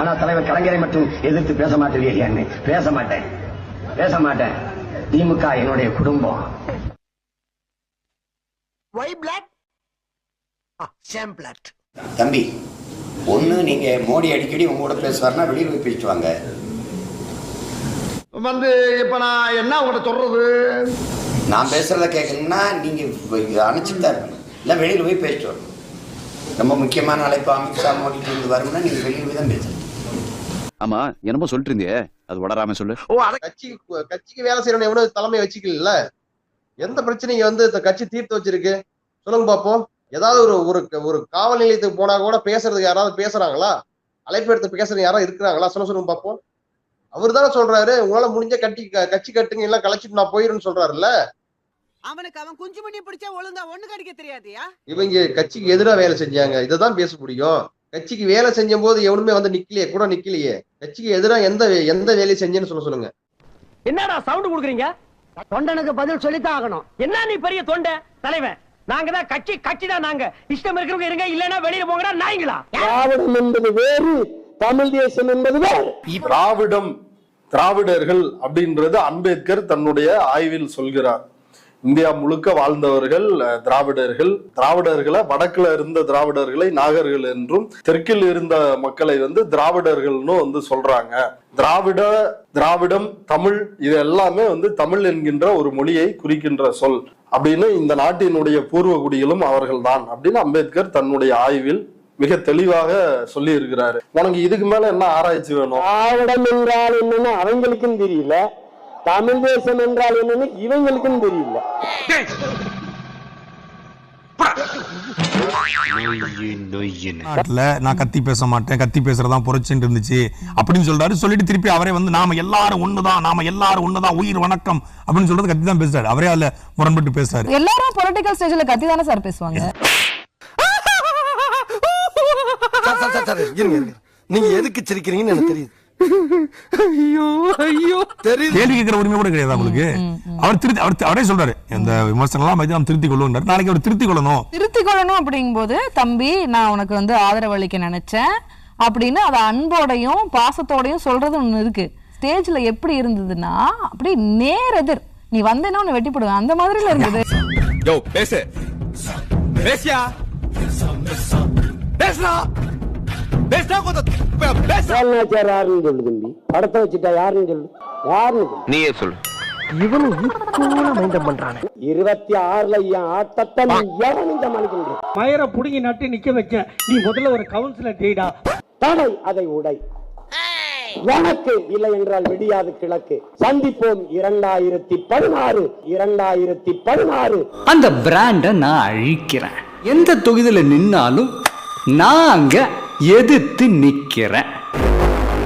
ஆனா தலைவர் கலைஞரை மட்டும் எதிர்த்து பேச மாட்டேன் பேச மாட்டேன். பேச மாட்டேன். திமுக என்னுடைய குடும்பம். பிளாட் தம்பி ஒன்று நீங்கள் மோடி அடிக்கடி உங்க கூட பேசுவார்னா வெளியில் போய் பேசிட்டு வாங்க வந்து இப்ப நான் என்ன உங்கள்கிட்ட சொல்றது? நான் பேசுகிறத கேட்கணும்னா நீங்கள் அனுப்பிச்சிட்டு தான் இருக்கணும். இல்லை வெளியில் போய் பேசிட்டு வரணும். ரொம்ப முக்கியமான அழைப்பு அமித்ஷா மோடிட்டு இருந்து வரும்னா நீங்கள் வெளியில் போய் தான் பேசணும் ஆமா என்னமோ சொல்லிட்டு இருந்தியே அது வளராம சொல்லு. ஓ அட கட்சி கட்சிக்கு வேலை செய்யறவன எவ்வளவு தலைமை வச்சுக்கல எந்த பிரச்சனையும் வந்து இந்த கட்சி தீர்த்து வச்சிருக்கு. சொல்லுங்க பாப்போம். ஏதாவது ஒரு ஒரு ஒரு காவல் நிலையத்துக்கு போனா கூட பேசுறதுக்கு யாராவது பேசுறாங்களா? அழைப்பு எடுத்து பேசுறது யாராவது இருக்கிறாங்களா? சொல்ல சொல்லுங்க பாப்போம். அவர் தானே சொல்றாரு உங்களால முடிஞ்ச கட்டி கட்சி கட்டுங்க எல்லாம் கலைச்சிட்டு நான் போயிருன்னு சொல்றாருல்ல? அவனுக்கு அவன் குஞ்சு மணி பிடிச்சா ஒழுங்கா ஒண்ணு கடிக்க தெரியாதியா? இவங்க கட்சிக்கு எதிராக வேலை செஞ்சாங்க. இதுதான் பேச முடியும். கட்சிக்கு வேலை செஞ்ச போது எவனுமே வந்து நிக்கலையே கூட நிக்கலையே. கட்சிக்கு எதிராக எந்த எந்த வேலையை செஞ்சேன்னு சொல்ல சொல்லுங்க. என்னடா சவுண்ட் குடுக்குறீங்க? தொண்டனுக்கு பதில் சொல்லித்தான் ஆகணும் என்ன நீ பெரிய தொண்டை? தலைவன். நாங்க தான் கட்சி கட்சி தான் நாங்க. இஷ்டம் இருக்கிறவங்க இருங்க இல்லன்னா வெளியில போங்கடா நாய்ங்களா? திராவிடம் என்பது வேறு தமிழ் தேசம் என்பது வேறு. திராவிடம் திராவிடர்கள் அப்படின்றது அம்பேத்கர் தன்னுடைய ஆய்வில் சொல்கிறார். இந்தியா முழுக்க வாழ்ந்தவர்கள் திராவிடர்கள். திராவிடர்களை வடக்குல இருந்த திராவிடர்களை நாகர்கள் என்றும் தெற்கில் இருந்த மக்களை வந்து திராவிடர்கள்னு வந்து சொல்றாங்க. திராவிட திராவிடம் தமிழ் இது எல்லாமே வந்து தமிழ் என்கின்ற ஒரு மொழியை குறிக்கின்ற சொல் அப்படின்னு இந்த நாட்டினுடைய பூர்வ குடிகளும் அவர்கள்தான் அப்படின்னு அம்பேத்கர் தன்னுடைய ஆய்வில் மிக தெளிவாக சொல்லி இருக்கிறாரு உனக்கு இதுக்கு மேல என்ன ஆராய்ச்சி வேணும்? திராவிடம் என்றால் என்னன்னு அவங்களுக்கும் தெரியல. தமிழ் தேசம் என்றால் என்னன்னு இவங்களுக்கும் தெரியல. நான் கத்தி பேச மாட்டேன் கத்தி பேசுறதான் புரட்சின்னு இருந்துச்சு. அப்படின்னு சொல்றாரு சொல்லிட்டு திருப்பி அவரே வந்து நாம எல்லாரும் ஒண்ணுதான் நாம எல்லாரும் ஒண்ணுதான் உயிர் வணக்கம் அப்படின்னு சொல்றது கத்தி தான் பேசுறாரு. அவரே அதுல முரண்பட்டு பேசுறாரு. எல்லாரும் பொலிட்டிக்கல் ஸ்டேஜ்ல கத்தி தானே சார் பேசுவாங்க நீங்க எதுக்கு சிரிக்கிறீங்கன்னு எனக்கு தெரியுது. தெரியுது கேள்வி கேட்கிற உரிமை கூட கிடையாது அவங்களுக்கு அவர் திருத்தி அவர் அவரே சொல்றாரு இந்த விமர்சனம் எல்லாம் நாம் திருத்தி கொள்ளும் நாளைக்கு அவர் திருத்தி கொள்ளணும் திருத்தி கொள்ளணும் அப்படிங்கும்போது தம்பி நான் உனக்கு வந்து ஆதரவு அளிக்க நினைச்சேன். அப்படின்னு அதை அன்போடையும் பாசத்தோடையும் சொல்றது ஒண்ணு இருக்கு. ஸ்டேஜ்ல எப்படி இருந்ததுன்னா அப்படி நேரெதிர் நீ வந்தேன்னா உன்னை வெட்டி போடுவேன். அந்த மாதிரில இருந்தது. யோ பேசு. பேசியா? பேசுறா பேசுறா கொஞ்சம். பேச. வேலுநாச்சியார் யாருன்னு சொல்லு தம்பி. படத்தை வச்சுட்டா யாருன்னு சொல்லு. யாருன்னு நீயே சொல்லு இவனும் ஈக்குவலா மைண்டம் பண்றானே. இருபத்தி ஆறுல என் ஆட்டத்தை நீ எவனும் சமாளிக்க முடியும் மயரை புடுங்கி நட்டு நிக்க வச்ச நீ முதல்ல ஒரு கவுன்சிலர் டேடா தடை அதை உடை. இல்லை என்றால் விடியாது கிழக்கு. சந்திப்போம் இரண்டாயிரத்தி பதினாறு இரண்டாயிரத்தி பதினாறு. அந்த பிராண்ட நான் அழிக்கிறேன். எந்த தொகுதியில நின்னாலும் நான் அங்க எதிர்த்து நிக்கிறேன்.